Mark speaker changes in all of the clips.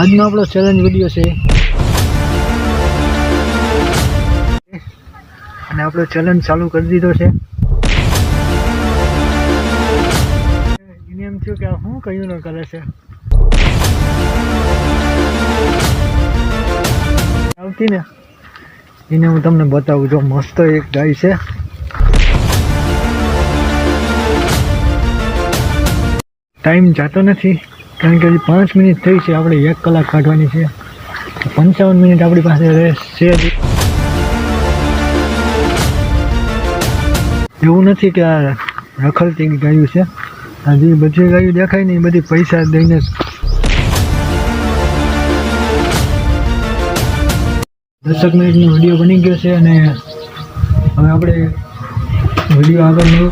Speaker 1: આજનો આપણો challenge video છે. અને આપણો ચેલેન્જ ચાલુ કરી દીધો છે. એને એમ થયું કે આ શું કયું ન કરે છે. આવતી ને એને હું તમને બતાવું જો મસ્ત એક ગાય છે. ટાઈમ જાતો નથી. કારણ કે હજી પાંચ મિનિટ થઈ છે, આપણે એક કલાક કાઢવાની છે. પંચાવન મિનિટ આપણી પાસે જ. એવું નથી કે આ રખડતી ગાયું છે. હજી બધી ગાયું દેખાય નહીં બધી પૈસા દઈને દસક મિનિટનો વીડિયો બની ગયો છે અને હવે આપણે વીડિયો આગળનો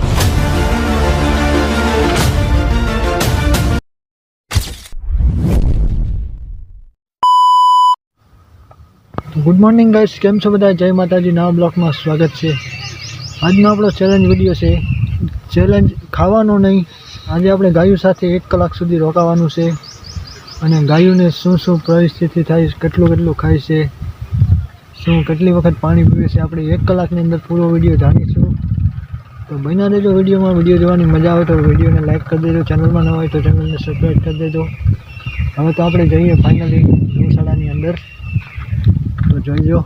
Speaker 1: ગુડ મોર્નિંગ ગાઈસ કેમ છો બધા? જય માતાજી. નવા બ્લોકમાં સ્વાગત છે. આજનો આપણો ચેલેન્જ વીડિયો છે. ચેલેન્જ ખાવાનો નહીં. આજે આપણે ગાયો સાથે એક કલાક સુધી રોકાવાનું છે અને ગાયોને શું શું પરિસ્થિતિ થાય, કેટલું કેટલું ખાય છે, શું કેટલી વખત પાણી પીવે છે, આપણે એક કલાકની અંદર પૂરો વીડિયો જાણીશું. તો બન્યા દેજો વિડીયોમાં. વીડિયો જોવાની મજા આવે તો વિડીયોને લાઈક કરી દેજો. ચેનલમાં ન હોય તો ચેનલને સબસ્ક્રાઈબ કરી દેજો. હવે તો આપણે જઈએ ફાઇનલી ગૌશાળાની અંદર. તો જોઈજો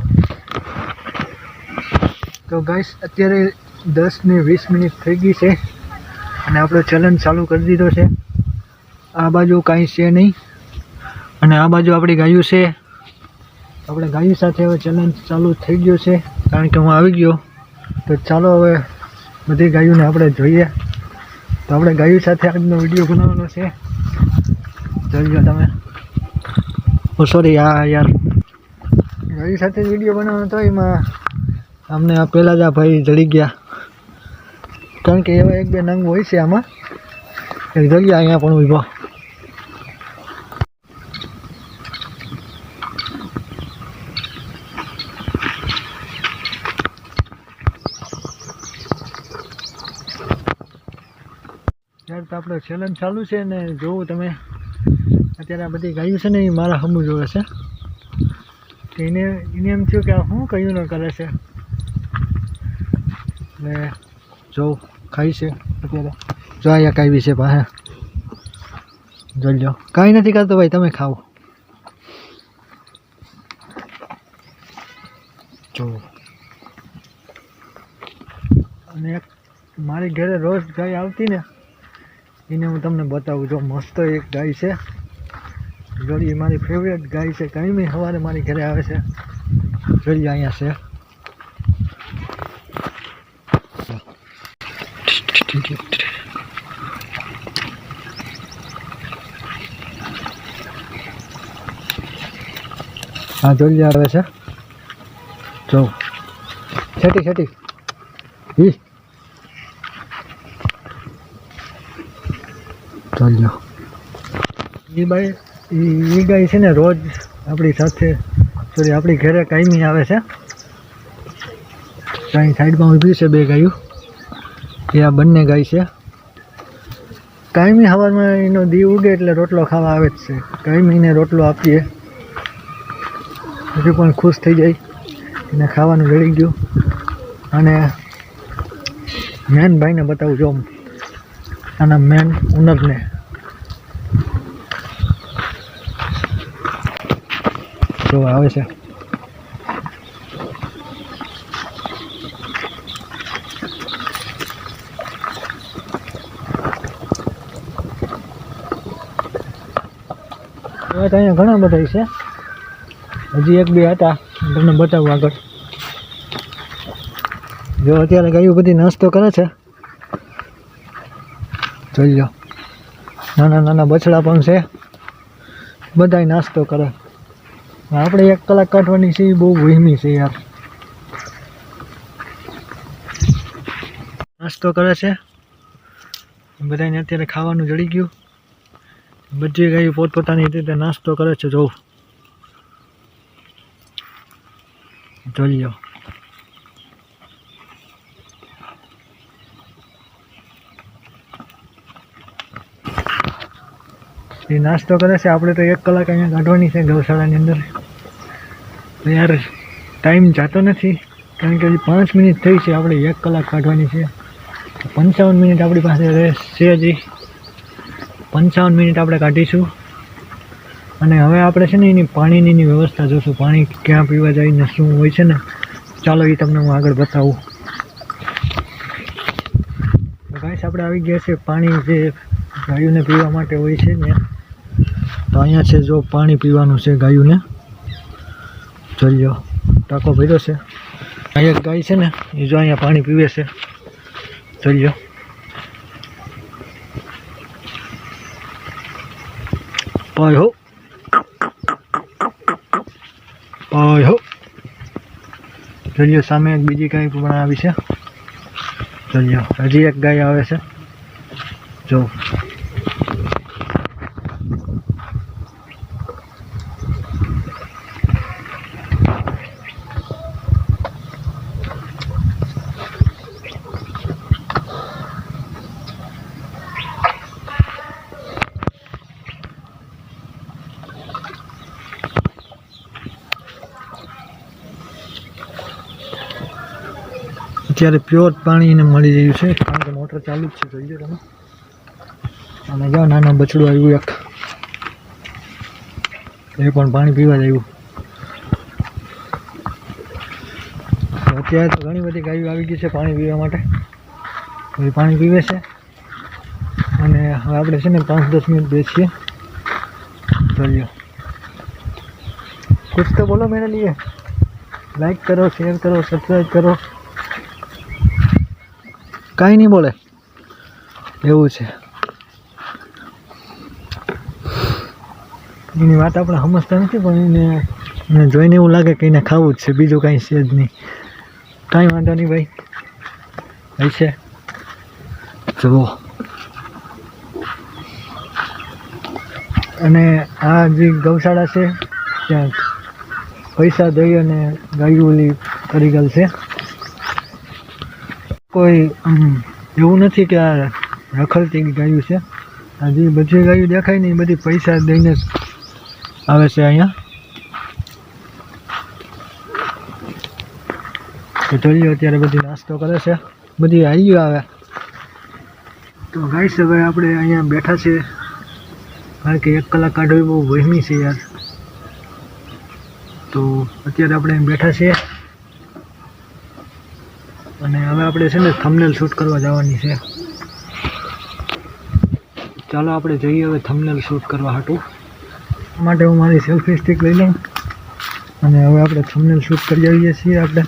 Speaker 1: તો ગાઈસ અત્યારે દસ ને વીસ મિનિટ થઈ ગઈ છે અને આપણો ચલન ચાલુ કરી દીધો છે. આ બાજુ કાંઈ છે નહીં અને આ બાજુ આપણી ગાયું છે. આપણે ગાયું સાથે હવે ચલન ચાલુ થઈ ગયો છે કારણ કે હું આવી ગયો. તો ચાલો હવે બધી ગાયોને આપણે જોઈએ. તો આપણે ગાયું સાથે આજનો વીડિયો બનાવવાનો છે. જોઈ લો તમે. ઓ સોરી આ યાર ગાયું સાથે વીડિયો બનાવવાનો તો એમાં અમને આ પહેલાં જ આ ભાઈ જડી ગયા. કારણ કે એવા એક બે નંગ હોય છે આમાં. એક જગ્યા અહીંયા પણ ઊભો. ત્યારે તો આપણો ચેલેન્જ ચાલુ છે ને જોવું તમે. અત્યારે આ બધી ગાયું છે ને એ મારા હમું જોવે છે. એને એને એમ થયું કે શું કયું ન કરે છે? ને જો, ખાઈ છે અત્યારે. જો અહીંયા કાંઈ છે પાસે. જોઈ લો કાંઈ નથી કરતો ભાઈ, તમે ખાઓ. જો. અને મારી ઘરે રોજ ગાય આવતી ને, એને હું તમને બતાવું. જો મસ્ત એક ગાય છે. જોડી મારી ફેવરેટ ગાય છે. કંઈ બી સવારે મારી ઘરે આવે છે. જોઈએ અહીંયા છે. હા જોઈએ આવે છે. જો. છેટી છેટી. ઈ. ચાલ્યો એ બાઈ એ ગાય છે ને રોજ આપણી સાથે સોરી આપણી ઘરે કાયમી આવે છે. કાંઈ સાઈડમાં ઊભી છે બે ગાયું. એ આ બંને ગાય છે. કાયમી હવામાં એનો દી ઉગે એટલે રોટલો ખાવા આવે જ છે. કાયમીને રોટલો આપીએ. હજુ પણ ખુશ થઈ જાય. એને ખાવાનું જળી ગયું. અને મેન ભાઈને બતાવું જો આના મેન ઓનરને જો આવે છે. એવા તો અહીંયા ઘણા બધા છે. હજી એક બે હતા. તમને બતાવું આગળ. જો અત્યારે ગાયું બધી નાસ્તો કરે છે. જોઈ લો. નાના નાના બછડા પણ છે. બધાય નાસ્તો કરે. આપણે એક કલાક કાઢવાની છે, એ બહુ વહેમી છે યાર. નાસ્તો કરે છે. બધાને અત્યારે ખાવાનું જડી ગયું. બધી ગાયું પોતપોતાની રીતે નાસ્તો કરે છે, જોઉં. જોઈ એ નાસ્તો કરે છે, આપણે તો એક કલાક અહીંયા કાઢવાની છે ગૌશાળાની અંદર. યાર ટાઈમ જતો નથી. કારણ કે હજી પાંચ મિનિટ થઈ છે, આપણે એક કલાક કાઢવાની છે. પંચાવન મિનિટ આપણી પાસે છે હજી. પંચાવન મિનિટ આપણે કાઢીશું. અને હવે આપણે છે ને એની પાણીની વ્યવસ્થા જોશું. પાણી ક્યાં પીવા જાય ને શું હોય છે ને. ચાલો એ તમને હું આગળ બતાવું. ગાઈસ આપણે આવી ગયા છે પાણી જે ગાયોને પીવા માટે હોય છે ને. તો અહીંયા છે જો પાણી પીવાનું છે ગાયોને. જોઈ ટાંકો ભર્યો છે. અહીંયા ગાય છે ને, એ જો અહીંયા પાણી પીવે છે. જોઈ પાય હો. પાય હો. જોઈ સામે બીજી ગાય પણ આવી છે. જોઈ હજી એક ગાય આવે છે. જો. અત્યારે પ્યોર પાણી એને મળી રહ્યું છે કારણ કે મોટર ચાલુ જ છે જોઈએ તમે અને જો નાનું બછડું આવ્યું એક એ પણ પાણી પીવા જ આવ્યું તો અત્યારે તો ઘણી બધી ગાયો આવી ગઈ છે પાણી પીવા માટે તો એ પાણી પીવે છે અને હવે આપણે છે ને પાંચ દસ મિનિટ બેસીએ ચલ્યો कुछ तो बोलो मेरे लिए लाइक करो शेयर करो सब्सक्राइब करो કાંઈ નહીં બોલે. એવું છે. એની વાત આપણે સમજતા નથી પણ એને મને જોઈને એવું લાગે કે એને ખાવું જ છે. બીજું કાંઈ છે જ નહીં. કાંઈ વાંધો નહીં ભાઈ. હોય છે. જુઓ. અને આ જે ગૌશાળા છે ત્યાં પૈસા દઈ અને ગાયું ઓલી કરી ગયેલ છે. કોઈ એવું નથી કે આ રખડતી ગાયું છે. આ બધી ગાયું દેખાય ને એ બધી પૈસા દઈને આવે છે અહીંયા. તો જોઈએ અત્યારે બધી નાસ્તો કરે છે. બધી આવી આવે. તો ગાઈસ, હવે આપણે અહીંયા બેઠા છીએ. કારણ કે એક કલાક કાઢવી બહુ વહેમી છે યાર. તો અત્યારે આપણે બેઠા છીએ અને હવે આપણે છે ને થમનેલ શૂટ કરવા જવાની છે. ચાલો આપણે જઈએ હવે થમનેલ શૂટ કરવા હાટું. માટે હું મારી સેલ્ફી સ્ટિક લઈ લઉં. અને હવે આપણે થમનેલ શૂટ કરી આવીએ છીએ આપણે.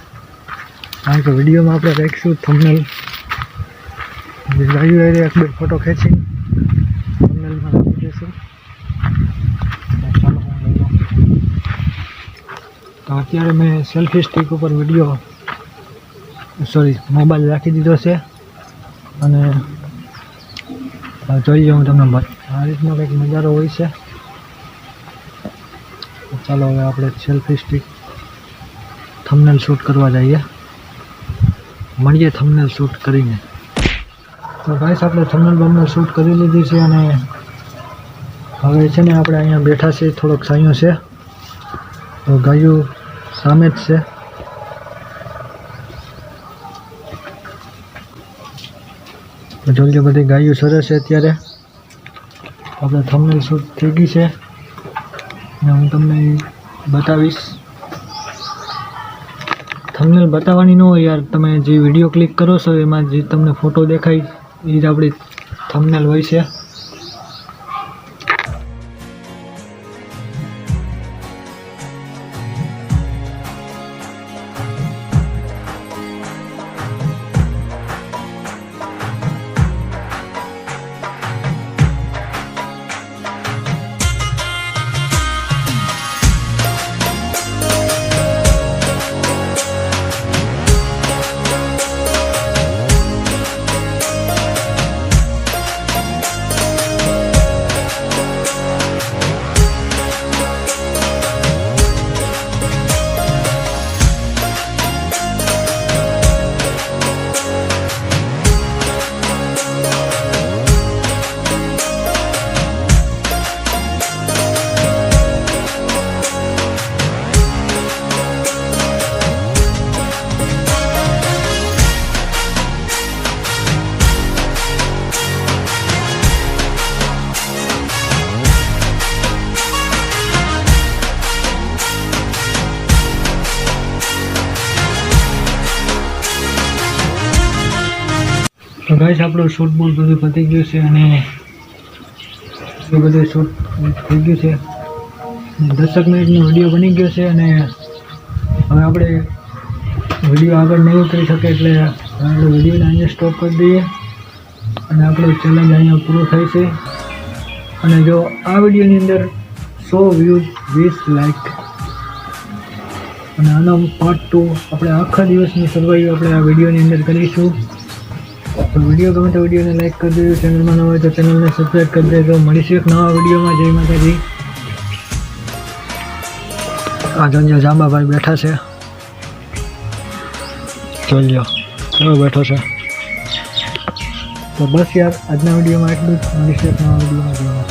Speaker 1: કારણ કે વિડીયોમાં આપણે રાખીશું થંબનેલ એરિયા એક બે ફોટો ખેંચી થમનેલમાં રાખી દઈશું તો અત્યારે મેં સેલ્ફી સ્ટિક ઉપર વીડિયો સોરી મોબાઈલ રાખી દીધો છે. અને જોઈએ હું તમને આ રીતનો કંઈક નજારો હોય છે. ચાલો હવે આપણે સેલ્ફી સ્ટિક થમનેલ શૂટ કરવા જઈએ. મળીએ થમનેલ શૂટ કરીને. તો ગાઈસ આપણે થમનેલ બમનેલ શૂટ કરી લીધી છે અને હવે છે ને આપણે અહીંયા બેઠા છીએ, થોડોક સાયો છે. તો ગાયું સામે જ છે. જોઈએ બધી ગાયો સરસ છે અત્યારે. આપણે થમનેલ શૂટ થઈ ગઈ છે. અને હું તમને બતાવીશ. થમનેલ બતાવવાની ન હોય યાર, તમે જે વીડિયો ક્લિક કરો છો એમાં જે તમને ફોટો દેખાય, એ જ આપણી થમનેલ હોય છે. ગાઈસ, આપણો શૂટ બોલ બધું પતી ગયું છે અને એ બધું શૂટ થઈ ગયું છે. દસક મિનિટનો વીડિયો બની ગયો છે અને હવે આપણે વીડિયો આગળ નહીં ઉતરી શકે એટલે આપણે વિડીયોને અહીંયા સ્ટોપ કરી દઈએ અને આપણો ચેલેન્જ અહીંયા પૂરો થાય છે. અને જો આ વિડીયોની અંદર સો વ્યૂઝ વીસ લાઈક અને આનો પાર્ટ ટુ આપણે આખા દિવસની સર્વાઈવ આપણે આ વિડીયોની અંદર કરીશું. વીડિયો ગમે તો વિડીયોને લાઇક કરી દેજો ચેનલમાં ન હોય તો ચેનલને સબસ્ક્રાઈબ કરી દેજો. મળીશું એક નવા વિડીયોમાં જય માતાજી. આ જોજો જાંબાભાઈ બેઠા છે. લો કેવો બેઠો છે. તો બસ યાર, આજના વિડીયોમાં એટલું જ. મળીશું એક નવા વિડીયોમાં. જય